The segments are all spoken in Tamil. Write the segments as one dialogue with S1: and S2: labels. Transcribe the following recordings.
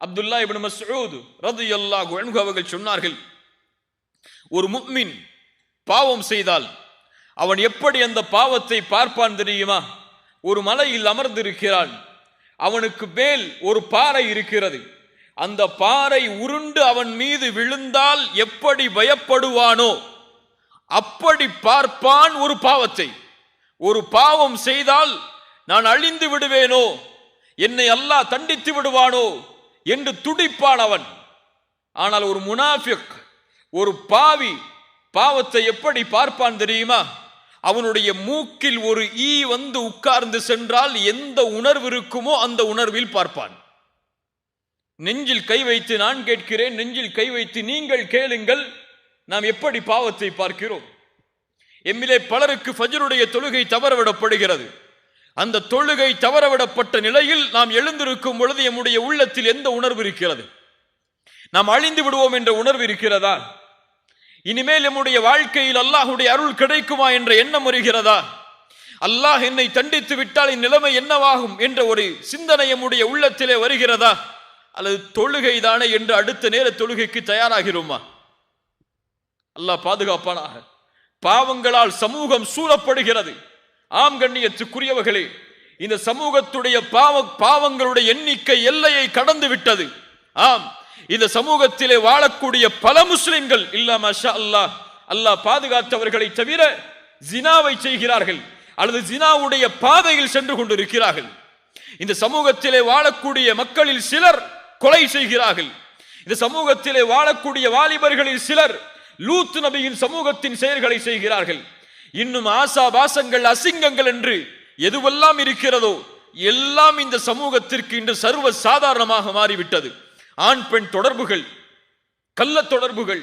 S1: அப்துல்லா மஸ்ரோது ரது ரலியல்லாஹு குழன்கு அவர்கள் சொன்னார்கள் ஒரு முக்மின் பாவம் செய்தால் அவன் எப்படி அந்த பாவத்தை பார்ப்பான் தெரியுமா? ஒரு மலையில் அமர்ந்திருக்கிறான் அவனுக்கு மேல் ஒரு பாறை இருக்கிறது. அந்த பாறை உருண்டு அவன் மீது விழுந்தால் எப்படி பயப்படுவானோ அப்படி பார்ப்பான் ஒரு பாவத்தை. ஒரு பாவம் செய்தால் நான் அழிந்து விடுவேனோ என்னை அல்லாஹ் தண்டித்து விடுவானோ என்று துடிப்பான் அவன். ஆனால் ஒரு முனாஃபிக் ஒரு பாவி பாவத்தை எப்படி பார்ப்பான் தெரியுமா? அவனுடைய மூக்கில் ஒரு ஈ வந்து உட்கார்ந்து சென்றால் எந்த உணர்வு இருக்குமோ அந்த உணர்வில் பார்ப்பான். நெஞ்சில் கை வைத்து நான் கேட்கிறேன் நெஞ்சில் கை வைத்து நீங்கள் கேளுங்கள் நாம் எப்படி பாவத்தை பார்க்கிறோம்? எம்மிலே பலருக்கு ஃபஜருடைய தொழுகை தவறவிடப்படுகிறது. அந்த தொழுகை தவறவிடப்பட்ட நிலையில் நாம் எழுந்திருக்கும் பொழுது எம்முடைய உள்ளத்தில் எந்த உணர்வு இருக்கிறது? நாம் அழிந்து விடுவோம் என்ற உணர்வு இருக்கிறதா? இனிமேல் எம்முடைய வாழ்க்கையில் அல்லாஹுடைய அருள் கிடைக்குமா என்ற எண்ணம் வருகிறதா? அல்லாஹ் என்னை தண்டித்து விட்டால் இந்நிலைமை என்னவாகும் என்ற ஒரு சிந்தனை எம்முடைய உள்ளத்திலே வருகிறதா? அல்லது தொழுகை தானே என்று அடுத்த நேர தொழுகைக்கு தயாராகிறோமா? அல்லாஹ் பாதுகாப்பானாக. பாவங்களால் சமூகம் சூழப்படுகிறது. ஆம் கண்ணியத்துக்குரியவர்களே இந்த சமூகத்துடைய பாவ பாவங்களுடைய எண்ணிக்கை எல்லையை கடந்து விட்டது. ஆம் இந்த சமூகத்திலே வாழக்கூடிய பல முஸ்லிம்கள் இல்லாம மஷா அல்லாஹ் அல்லாஹ் பாதுகாத்தவர்களை தவிர ஜினாவை செய்கிறார்கள் அல்லது ஜினாவுடைய பாதையில் சென்று கொண்டிருக்கிறார்கள். இந்த சமூகத்திலே வாழக்கூடிய மக்களில் சிலர் கொலை செய்கிறார்கள். இந்த சமூகத்திலே வாழக்கூடிய வாலிபர்களில் சிலர் லூத் நபியின் சமூகத்தின் செயல்களை செய்கிறார்கள். இன்னும் ஆசா பாசங்கள் அசிங்கங்கள் என்று எதுவெல்லாம் இருக்கிறதோ எல்லாம் இந்த சமூகத்திற்கு இன்று சர்வ சாதாரணமாக மாறிவிட்டது. ஆண் பெண் தொடர்புகள் கள்ள தொடர்புகள்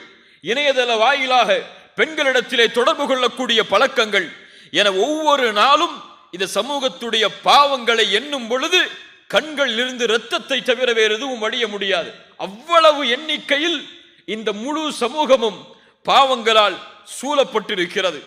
S1: இணையதள வாயிலாக பெண்களிடத்திலே தொடர்பு கொள்ளக்கூடிய பழக்கங்கள் என ஒவ்வொரு நாளும் இந்த சமூகத்துடைய பாவங்களை எண்ணும் பொழுது கண்கள் இருந்து இரத்தத்தை தவிர வேறு எதுவும் வடிய முடியாது. அவ்வளவு எண்ணிக்கையில் இந்த முழு சமூகமும் பாவங்களால் சூழப்பட்டிருக்கிறது.